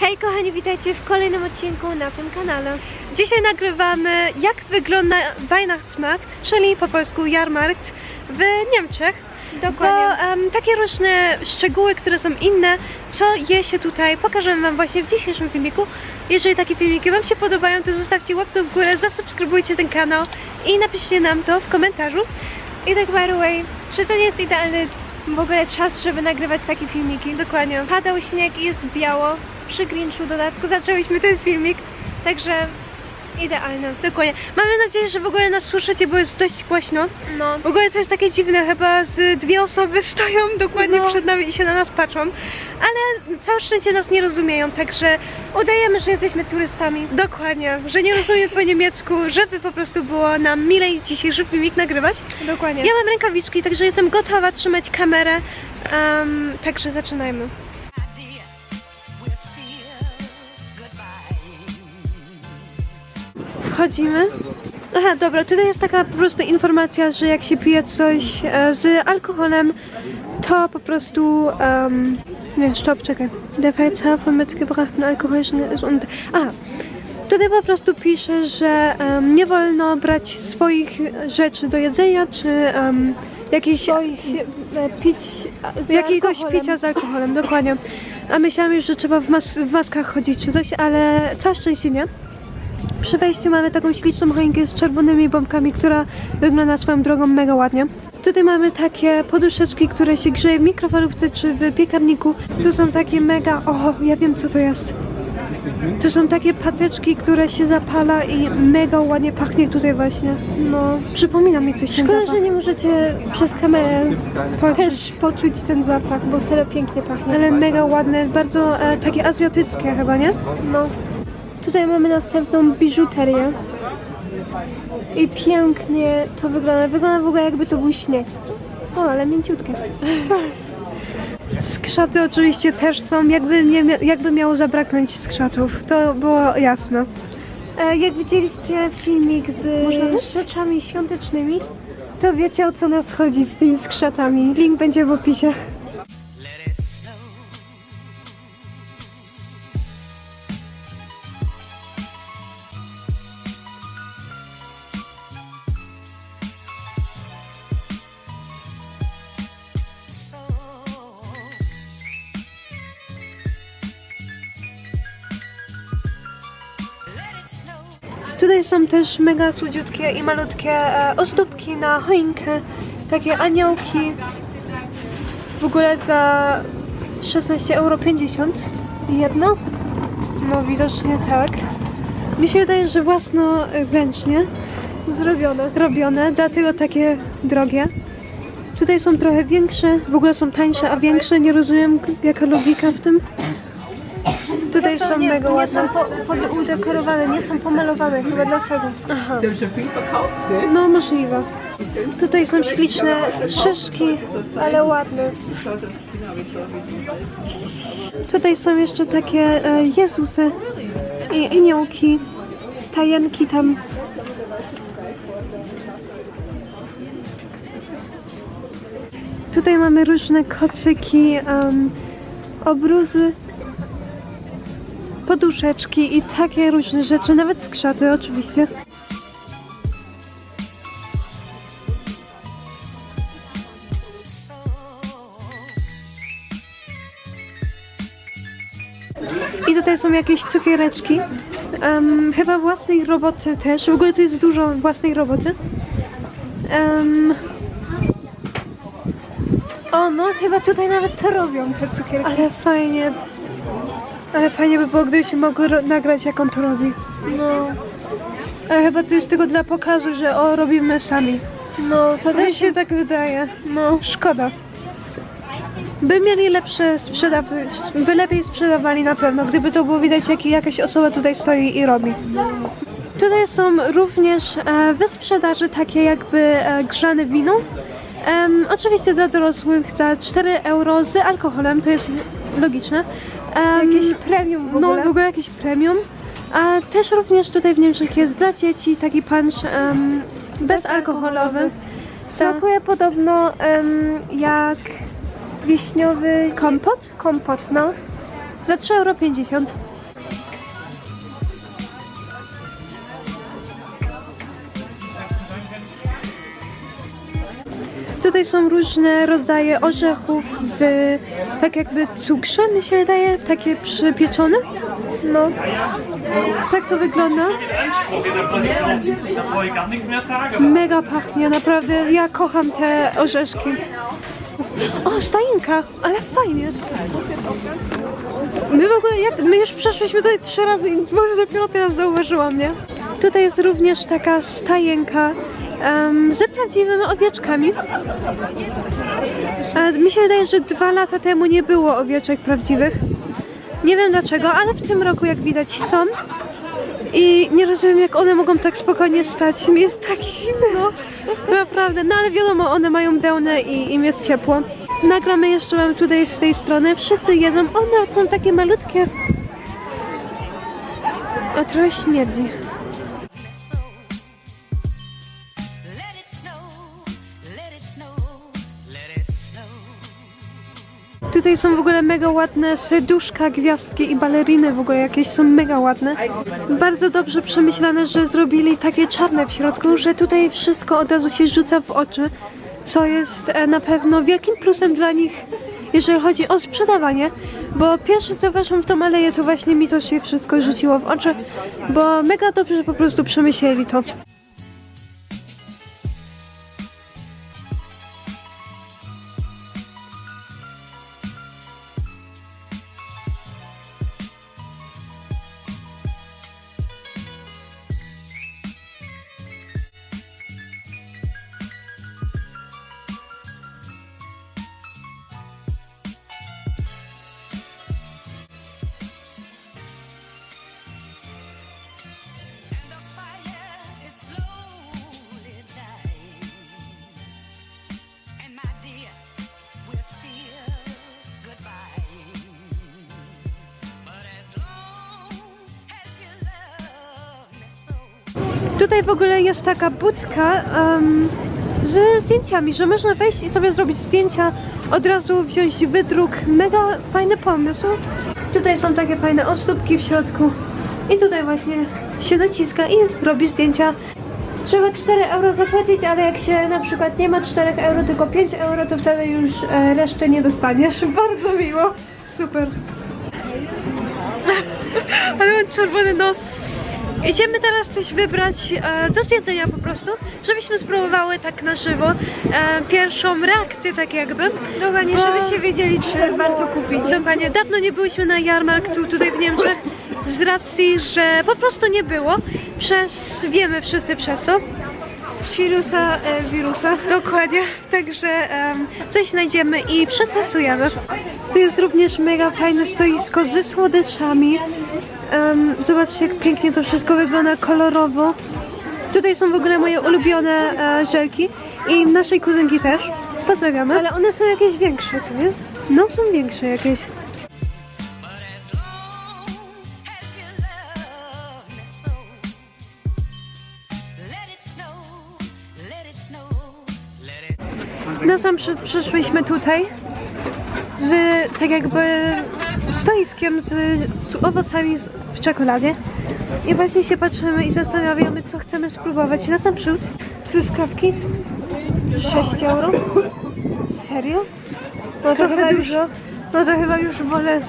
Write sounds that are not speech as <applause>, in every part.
Hej kochani, witajcie w kolejnym odcinku na tym kanale. Dzisiaj nagrywamy jak wygląda Weihnachtsmarkt, czyli po polsku jarmarkt w Niemczech. Dokładnie. Bo em, takie różne szczegóły, które są inne, co je się tutaj, pokażemy Wam właśnie w dzisiejszym filmiku. Jeżeli takie filmiki Wam się podobają, to zostawcie łapkę w górę, zasubskrybujcie ten kanał i napiszcie nam to w komentarzu. I tak by the way, czy to nie jest idealny w ogóle czas, żeby nagrywać takie filmiki? Dokładnie. Padał śnieg i jest biało. Przy Grinchu dodatku zaczęliśmy ten filmik, także idealne, dokładnie. Mamy nadzieję, że w ogóle nas słyszycie, bo jest dość głośno. No. W ogóle to jest takie dziwne, chyba z dwie osoby stoją dokładnie No. przed nami i się na nas patrzą, ale całe szczęście nas nie rozumieją, także udajemy, że jesteśmy turystami. Dokładnie, że nie rozumiem po niemiecku, żeby po prostu było nam milej dzisiejszy filmik nagrywać. Dokładnie. Ja mam rękawiczki, także jestem gotowa trzymać kamerę, um, także zaczynajmy. Wchodzimy. Aha, dobra, tutaj jest taka po prostu informacja, że jak się pije coś e, z alkoholem, to po prostu. Um, nie, stop, czekaj. Der Verzehr von mitgebrachten alkoholischen ist und. Aha. Tutaj po prostu pisze, że em, nie wolno brać swoich rzeczy do jedzenia, czy um, jakichś Swoich e, pić z jakiegoś alkoholem. picia z alkoholem, dokładnie. A myślałam już, że trzeba w, mas- w maskach chodzić czy coś, ale całe szczęście nie. Przy wejściu mamy taką śliczną choinkę z czerwonymi bombkami, która wygląda swoją drogą mega ładnie. Tutaj mamy takie poduszeczki, które się grzeje w mikrofalówce czy w piekarniku. Tu są takie mega... O, ja wiem co to jest. To są takie patyczki, które się zapala i mega ładnie pachnie tutaj właśnie. No, przypomina mi coś ten Szkoda, zapach. że nie możecie przez kamerę też poczuć ten zapach, bo serio pięknie pachnie. Ale mega ładne, bardzo e, takie azjatyckie chyba, nie? No. Tutaj mamy następną biżuterię. I pięknie to wygląda. Wygląda w ogóle jakby to był śnieg. O, ale mięciutkie. Skrzaty oczywiście też są, jakby, nie, jakby miało zabraknąć skrzatów, to było jasne. E, jak widzieliście filmik z rzeczami świątecznymi, to wiecie o co nas chodzi z tymi skrzatami. Link będzie w opisie. Tutaj są też mega słodziutkie i malutkie e, ozdóbki na choinkę, takie aniołki. W ogóle za 16,50 euro jedno. No widocznie tak. Mi się wydaje, że własnoręcznie Zrobione. robione, dlatego takie drogie. Tutaj są trochę większe, w ogóle są tańsze, a większe. Nie rozumiem jaka logika w tym. Tutaj są nie, mega nie ładne. są po, pod, udekorowane, nie są pomalowane chyba dlatego. Aha. No możliwe. Tutaj są śliczne szyszki, Ale ładne. tutaj są jeszcze takie e, Jezusy i aniołki, stajenki tam. Tutaj mamy różne kocyki, em, obruzy, poduszeczki i takie różne rzeczy, nawet skrzaty oczywiście. I tutaj są jakieś cukiereczki. Em, chyba własnej roboty też. W ogóle tu jest dużo własnej roboty. Em, O, no chyba tutaj nawet to robią te cukierki. ale fajnie. Ale fajnie by było, gdyby się mogło ro- nagrać, jak on to robi. No, Ale chyba to jest tylko dla pokazu, że o, robimy sami. no to też się tak wydaje. No, szkoda. By mieli lepsze sprzedaw... by lepiej sprzedawali na pewno, gdyby to było widać, jak jakaś osoba tutaj stoi i robi. Tutaj są również e, we sprzedaży takie jakby e, grzane wino. Em, oczywiście dla dorosłych za 4 euro z alkoholem, to jest logiczne. Em, jakieś premium w no, ogóle. w ogóle jakieś premium. A też również tutaj w Niemczech jest dla dzieci taki punch em, bezalkoholowy. Smakuje podobno em, jak wiśniowy kompot. Kompot, no. Za 3,50 euro. Tutaj są różne rodzaje orzechów w tak jakby cukrze, mi się wydaje, takie przypieczone. No, tak to wygląda. Mega pachnie, naprawdę. Ja kocham te orzeszki. O, stajinka, ale fajnie. My w ogóle, jak, my już przeszliśmy tutaj trzy razy i może dopiero teraz zauważyłam, nie? Tutaj jest również taka stajenka z prawdziwymi owieczkami. E, mi się wydaje, że dwa lata temu nie było owieczek prawdziwych. Nie wiem dlaczego, ale w tym roku, jak widać, są. I nie rozumiem, jak one mogą tak spokojnie stać. Mi jest tak zimno. Naprawdę. No ale wiadomo, one mają wełnę i im jest ciepło. Nagramy jeszcze wam tutaj z tej strony. Wszyscy jedzą. One są takie malutkie. A trochę śmierdzi. Tutaj są w ogóle mega ładne serduszka, gwiazdki i baleriny w ogóle jakieś są mega ładne. Bardzo dobrze przemyślane, że zrobili takie czarne w środku, że tutaj wszystko od razu się rzuca w oczy, co jest e, na pewno wielkim plusem dla nich, jeżeli chodzi o sprzedawanie, bo pierwsze co weszłam w tą aleję, to właśnie mi to się wszystko rzuciło w oczy, bo mega dobrze po prostu przemyśleli to. Tutaj w ogóle jest taka budka em, z zdjęciami, że można wejść i sobie zrobić zdjęcia, od razu wziąć wydruk. Mega fajny pomysł. Tutaj są takie fajne ozdóbki w środku. I tutaj właśnie się naciska i robi zdjęcia. Trzeba 4 euro zapłacić, ale jak się na przykład nie ma 4 euro, tylko 5 euro, to wtedy już e, resztę nie dostaniesz. <laughs> Bardzo miło. Super. <laughs> Ale mam czerwony nos. Idziemy teraz coś wybrać e, do zjedzenia po prostu, żebyśmy spróbowały tak na żywo e, pierwszą reakcję tak jakby. Dokładnie, Bo- żebyście wiedzieli, czy warto kupić. Dokładnie, dawno nie byliśmy na jarmarku tutaj w Niemczech z racji, że po prostu nie było. Przez, wiemy wszyscy przez co. Z wirusa, e, wirusa. Dokładnie, także em, coś znajdziemy i przetestujemy. Tu jest również mega fajne stoisko ze słodyczami. Em, zobaczcie, jak pięknie to wszystko wygląda kolorowo. Tutaj są w ogóle moje ulubione e, żelki i naszej kuzynki też. Pozdrawiamy. Ale one są jakieś większe, co nie? No, są większe jakieś. Na sam przy, przyszłyśmy tutaj z tak jakby stoiskiem z, z owocami z, w czekoladzie. I właśnie się patrzymy i zastanawiamy, co chcemy spróbować. Na sam przód truskawki 6 euro. Serio? No to, chyba już, no to chyba już wolę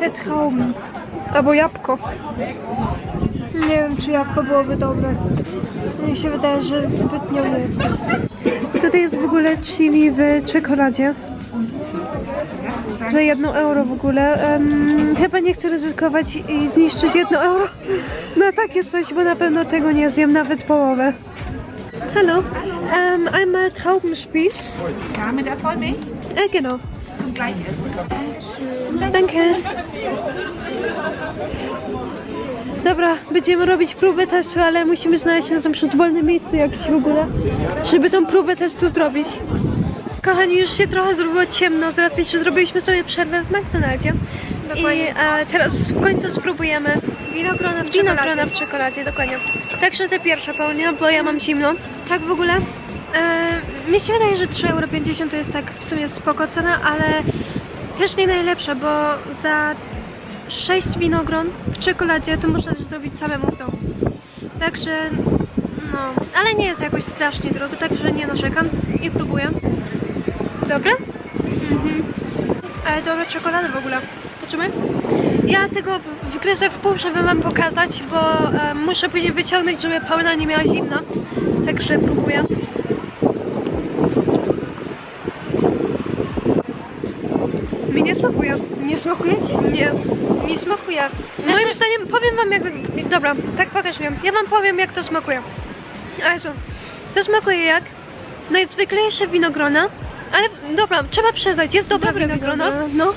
te traumy. Albo jabłko. Nie wiem, czy jabłko byłoby dobre. Mi się wydaje, że zbytnio nie. Tutaj jest w ogóle chili w czekoladzie. Za jedno euro w ogóle. Em, chyba nie chcę ryzykować i zniszczyć jedno euro na takie coś, bo na pewno tego nie zjem, nawet połowę. Hallo, um, I'm a Traubenspieß. Ja, mit der Vollmilch E, genau. und gleich essen. Danke. Dobra, będziemy robić próbę testu, ale musimy znaleźć na tym wolne miejsce jakieś w ogóle, żeby tą próbę testu zrobić. Kochani, już się trochę zrobiło ciemno z racji, że zrobiliśmy sobie przerwę w McDonaldzie. I e, teraz w końcu spróbujemy Winogrona w winogrona w czekoladzie, dokładnie. Także te pierwsze Paulina, bo ja mam zimno. Tak w ogóle, e, mi się wydaje, że 3,50 euro to jest tak w sumie spoko cena, ale też nie najlepsza, bo za 6 winogron w czekoladzie, to można też zrobić samemu w domu. Także, no, ale nie jest jakoś strasznie drogo, także nie narzekam i próbuję. Dobre? Mhm. Ale dobra czekolada w ogóle. Zobaczymy. Ja tego wgryzę w pół, żeby wam pokazać, bo e, muszę później wyciągnąć, żeby Paula nie miała zimna. Także próbuję. Mi nie smakuje. Nie smakuje ci? Nie. Mi smakuje. Moim zdaniem, powiem wam jak... Dobra, tak pokaż mi. Ja wam powiem jak to smakuje. Ale co? To smakuje jak najzwyklejsze winogrona, ale dobra, trzeba przyznać, jest dobre winogrona, no.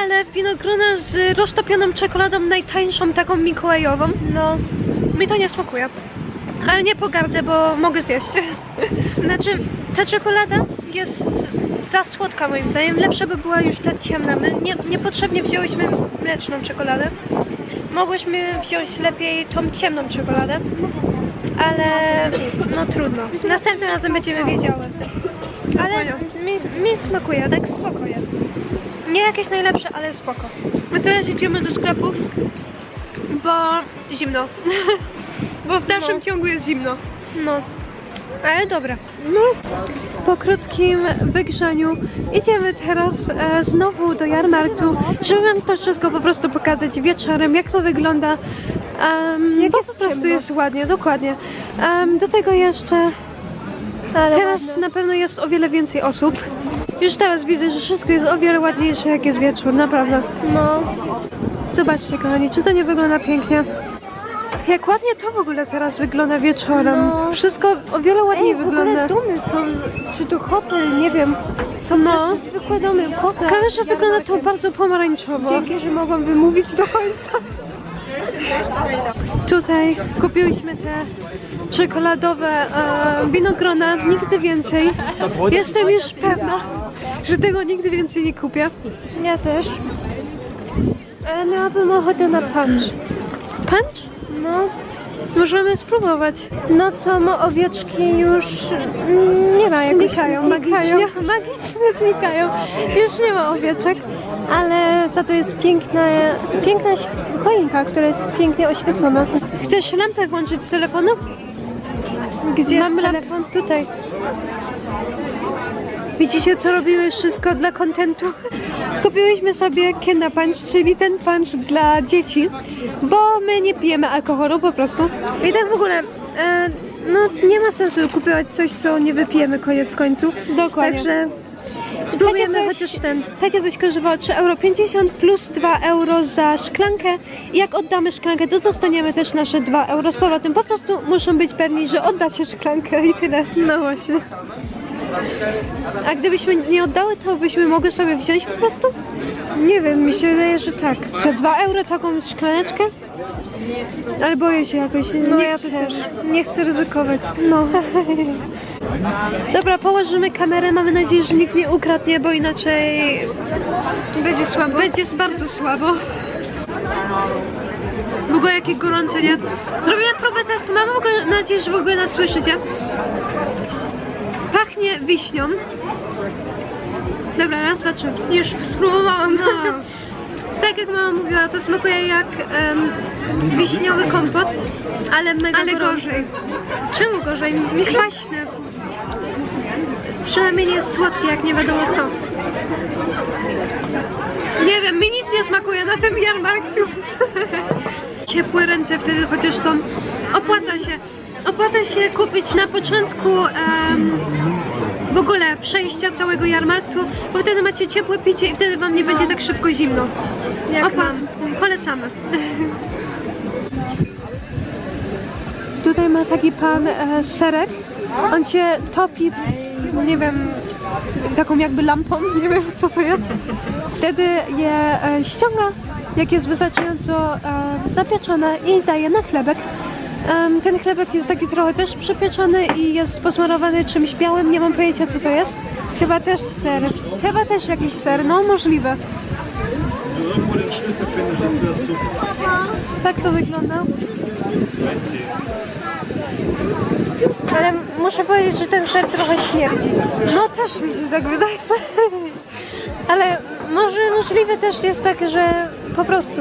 Ale winogrona z roztopioną czekoladą najtańszą, taką mikołajową, no. Mi to nie smakuje. Ale nie pogardzę, bo mogę zjeść. <laughs> Znaczy, ta czekolada jest za słodka moim zdaniem. Lepsza by była już ta ciemna. My nie, niepotrzebnie wzięłyśmy mleczną czekoladę. Mogłyśmy wziąć lepiej tą ciemną czekoladę. Ale no trudno. Następnym razem będziemy wiedziały. Ale mi, mi smakuje, tak spoko jest. Nie jakieś najlepsze, ale spoko. My teraz idziemy do sklepów, bo zimno. <laughs> bo w dalszym ciągu jest zimno. No. Ale dobra. No, po krótkim wygrzaniu idziemy teraz e, znowu do jarmarku, żeby wam to wszystko po prostu pokazać wieczorem, jak to wygląda. Um, jak po prostu jest ładnie, dokładnie. Em, do tego jeszcze teraz na pewno jest o wiele więcej osób. Już teraz widzę, że wszystko jest o wiele ładniejsze, jak jest wieczór, naprawdę. No. Zobaczcie, kochani, czy to nie wygląda pięknie? Jak ładnie to w ogóle teraz wygląda wieczorem. Wszystko o wiele ładniej wygląda. domy są, czy to hotel, nie wiem. Są No. zwykłe domy. Poza Kalerze wygląda to bardzo pomarańczowo. Dzięki, że mogłam wymówić do końca. Tutaj kupiłyśmy te czekoladowe e, winogrona, nigdy więcej. Jestem już pewna, że tego nigdy więcej nie kupię. Ja też. Ale miałabym ochotę na punch. Punch? No, Możemy spróbować. no co, mo owieczki już mm, nie ma jakoś Znikają znikają. magicznie. Magicznie znikają. Już nie ma owieczek. Ale za to jest piękna, piękna choinka, która jest pięknie oświecona. Chcesz lampę włączyć z telefonu? Gdzie Mam jest telefon? Tutaj. Widzicie, co robimy wszystko dla kontentu? Kupiłyśmy sobie Kena Punch, czyli ten punch dla dzieci, bo my nie pijemy alkoholu po prostu. I tak w ogóle, e, no nie ma sensu kupować coś, co nie wypijemy koniec końców. Dokładnie. Także spróbujemy Takie coś- chociaż ten. Takie coś kosztowało 3,50 euro plus 2 euro za szklankę. Jak oddamy szklankę, to dostaniemy też nasze 2 euro z powrotem. Po prostu muszą być pewni, że oddacie szklankę i tyle. No właśnie. A gdybyśmy nie oddały, to byśmy mogły sobie wziąć po prostu? Nie wiem, mi się wydaje, że tak. Te 2 euro taką szklaneczkę? Ale boję się jakoś. No nie ja chcę też. Nie chcę ryzykować. No. <laughs> Dobra, położymy kamerę. Mamy nadzieję, że nikt nie ukradnie, bo inaczej będzie słabo. Będzie bardzo słabo. W ogóle jakie gorące, nie? Zrobiłam próbę testu. Mam w ogóle nadzieję, że w ogóle nas słyszycie. Pachnie wiśnią. Dobra, raz, dwa, trzy. Już spróbowałam. <laughs> tak jak mama mówiła, to smakuje jak em, wiśniowy kompot, ale mega Ale gorzej. Czemu gorzej? Mi kwaśny. Przynajmniej nie jest słodki, jak nie wiadomo co. Nie wiem, mi nic nie smakuje na tym jarmarktu. <laughs> Ciepłe ręce wtedy chociaż są. Opłaca się. Opłaca się kupić na początku em, w ogóle przejścia całego jarmarku, bo wtedy macie ciepłe picie i wtedy wam nie będzie tak szybko zimno. Jak Opa, nam. polecamy. Tutaj ma taki pan e, serek. On się topi, nie wiem, taką jakby lampą, <laughs> nie wiem co to jest. Wtedy je e, ściąga, jak jest wystarczająco e, zapieczone i daje na chlebek. Ten chlebek jest taki trochę też przypieczony i jest posmarowany czymś białym, nie mam pojęcia co to jest. Chyba też ser. Chyba też jakiś ser, no możliwe. Tak to wygląda. Ale muszę powiedzieć, że ten ser trochę śmierdzi. No też mi się tak wydaje. <laughs> Ale może możliwe też jest tak, że po prostu.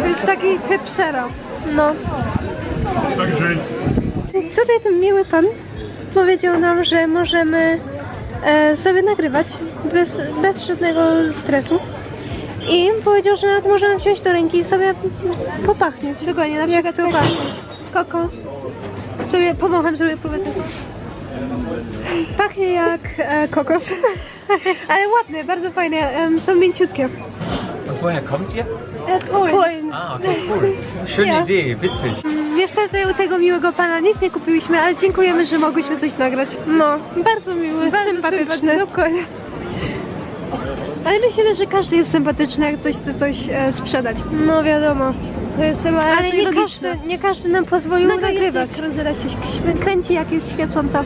To jest taki typ sera. No. Także Tutaj ten miły pan powiedział nam, że możemy e, sobie nagrywać bez, bez żadnego stresu. I powiedział, że nawet możemy wziąć do ręki i sobie popachnieć. Dokładnie, na przykład to pachnie. Kokos. Sobie pomogłem sobie próbę tego. Pachnie jak e, kokos. <laughs> Ale ładne, bardzo fajne. Em, są mięciutkie. Und woher kommt ihr? E, Polen. Ah, okay, cool. Schöne Ja. Idee, witzig. Niestety u tego miłego pana nic nie kupiliśmy, ale dziękujemy, że mogłyśmy coś nagrać. No, bardzo miły, Bardzo sympatyczny. Dokładnie. Ale myślę że każdy jest sympatyczny, jak coś chce coś e, sprzedać. No wiadomo. To jest chyba Ale nie każdy, nie każdy nam pozwolił Nagle nagrywać. jak rozera się kręci, jak jest świecąca.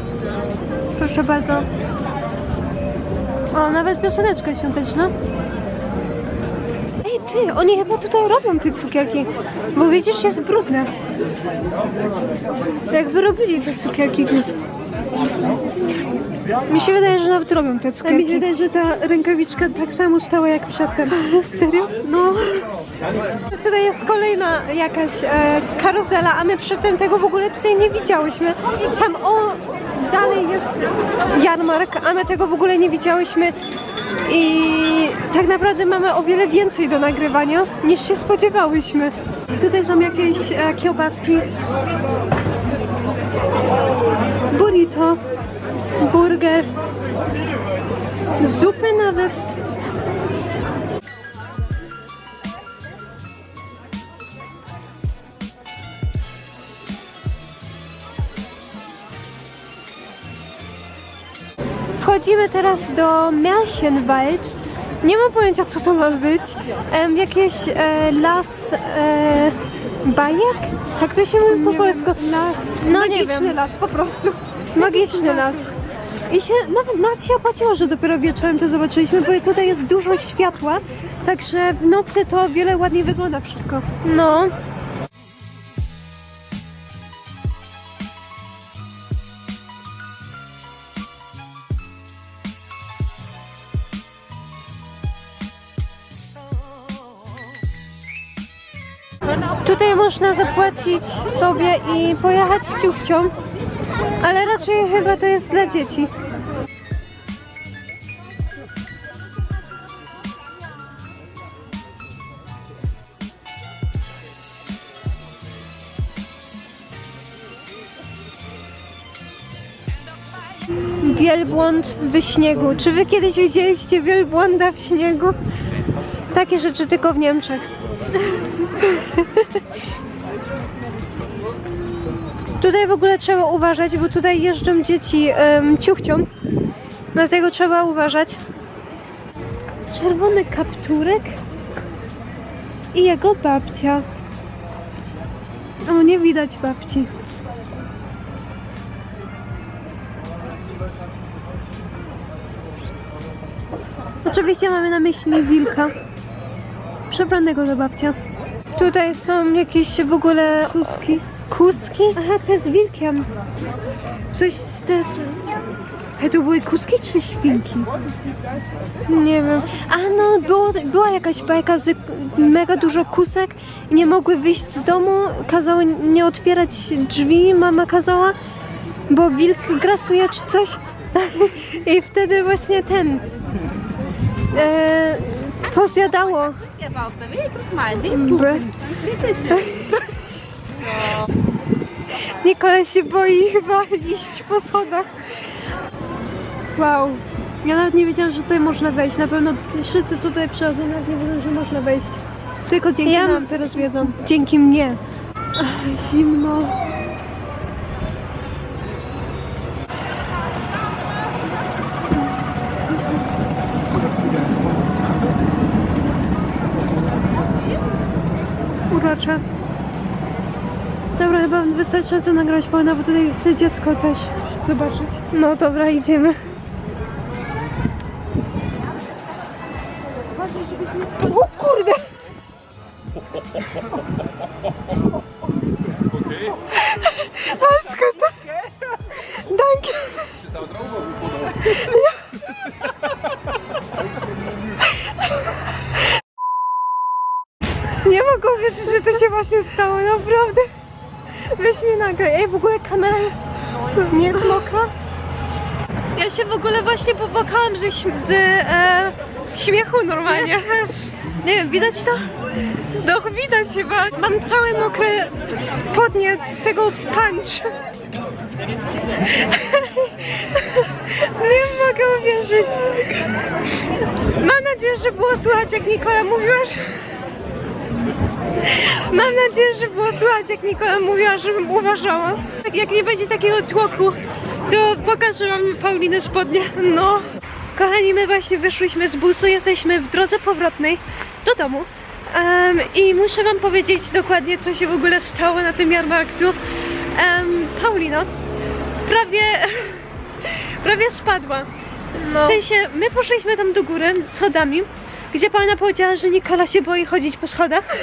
Proszę bardzo. O, nawet pioseneczka świąteczna. Ej, ty, oni chyba tutaj robią te cukierki, bo widzisz, jest brudne. Jakby robili te cukierki. Mi się wydaje, że nawet robią te cukierki. mi się wydaje, że ta rękawiczka tak samo stała jak przedtem. Serio? No. Tutaj jest kolejna jakaś e, karuzela, a my przedtem tego w ogóle tutaj nie widziałyśmy. Tam o, dalej jest jarmark, a my tego w ogóle nie widziałyśmy. I tak naprawdę mamy o wiele więcej do nagrywania niż się spodziewałyśmy. Tutaj są jakieś e, kiełbaski. Burrito. Burger. Zupy nawet. Wchodzimy teraz do Märchenwald. Nie mam pojęcia, co to ma być. Em, jakieś e, las e, bajek? Tak to się mówi po polsku. Las. No nie wiem. las, po prostu. Magiczny las. I się nawet, nawet się opłaciło, że dopiero wieczorem to zobaczyliśmy, bo tutaj jest dużo światła, także w nocy to o wiele ładniej wygląda wszystko. No. Tutaj można zapłacić sobie i pojechać ciuchcią, ale raczej chyba to jest dla dzieci. Wielbłąd w śniegu. Czy wy kiedyś widzieliście wielbłąda w śniegu? Takie rzeczy tylko w Niemczech. <laughs> Tutaj w ogóle trzeba uważać, bo tutaj jeżdżą dzieci um, ciuchcią. Dlatego trzeba uważać. Czerwony kapturek i jego babcia. O, nie widać babci. Oczywiście mamy na myśli wilka. Przebranego za babcia. Tutaj są jakieś w ogóle kuski. Kuski? Aha, te z wilkiem. Coś też. A to były kuski czy świnki? Nie wiem. A no, było, była jakaś bajka z mega dużo kusek i nie mogły wyjść z domu. Kazały nie otwierać drzwi, mama kazała, bo wilk grasuje czy coś. <laughs> I wtedy właśnie ten. E, pozjadało Bre. Nikola się boi chyba iść po schodach. Wow. Ja nawet nie wiedziałam, że tutaj można wejść. Na pewno wszyscy tutaj przychodzą, nawet nie wiedzą, że można wejść. Tylko dzięki Ja- nam teraz wiedzą. Dzięki mnie. Ach, zimno. Dobra, chyba wystarczająco nagrać pełna, bo tutaj chcę dziecko też zobaczyć. No dobra, idziemy. O kurde! Alles gut. Danke. właśnie stało, naprawdę. Ej, w ogóle kamera jest... Nie jest mokra? Ja się w ogóle właśnie popłakałam ze, śm- z, e, z śmiechu normalnie. Nie wiem, widać to? No widać chyba. Mam całe mokre Spodnie z tego punch. Nie mogę uwierzyć. Mam nadzieję, że było słychać, jak Nikola mówiła, że... Mam nadzieję, że było słychać, jak Nikola mówiła, żebym uważała. Tak, Jak nie będzie takiego tłoku, to pokażę wam Paulinę spodnie. No. Kochani, my właśnie wyszłyśmy z busu, jesteśmy w drodze powrotnej do domu. Em, I muszę wam powiedzieć dokładnie, co się w ogóle stało na tym jarmarku. Um, Paulino, prawie, <laughs> prawie spadła. No. W sensie, my poszliśmy tam do góry schodami, gdzie Paulina powiedziała, że Nikola się boi chodzić po schodach.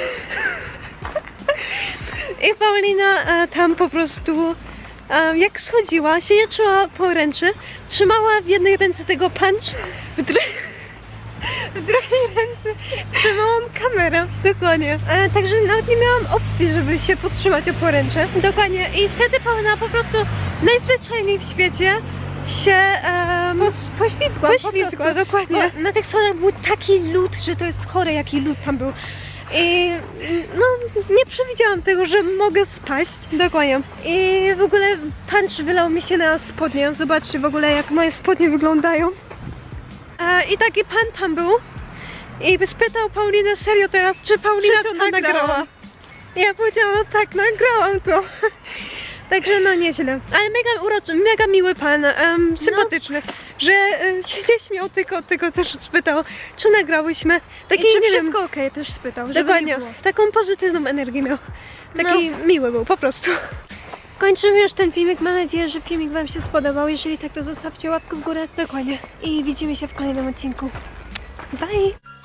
I Paulina e, tam po prostu, e, jak schodziła, się nie trzymała poręczy, trzymała w jednej ręce tego punch, w, dru- w drugiej ręce trzymałam kamerę. Dokładnie. E, także nawet nie miałam opcji, żeby się podtrzymać o poręcze. Dokładnie. I wtedy Paulina po prostu najzwyczajniej w świecie się um, Poślizgła, poślizgła, dokładnie. Bo na tych schodach był taki lód, że to jest chore, jaki lód tam był. I no, nie przewidziałam tego, że mogę spaść. Dokładnie. I w ogóle punch wylał mi się na spodnie. Zobaczcie w ogóle, jak moje spodnie wyglądają. E, I taki pan tam był. I spytał Paulinę serio teraz, czy Paulina Czy to to, nagrała? nagrała. I ja powiedziałam, no tak, nagrałam to. <laughs> Także no nieźle. Ale mega uroczy, mega miły pan, em, sympatyczny, że e, się nie śmiał, tylko, tylko też spytał, czy nagrałyśmy. Taki, I czy nie wiem, wszystko okej, też spytał, Dokładnie. nie. Taką pozytywną energię miał. Taki miły był, po prostu. Kończymy już ten filmik. Mam nadzieję, że filmik Wam się spodobał. Jeżeli tak, to zostawcie łapkę w górę. Dokładnie. I widzimy się w kolejnym odcinku. Bye!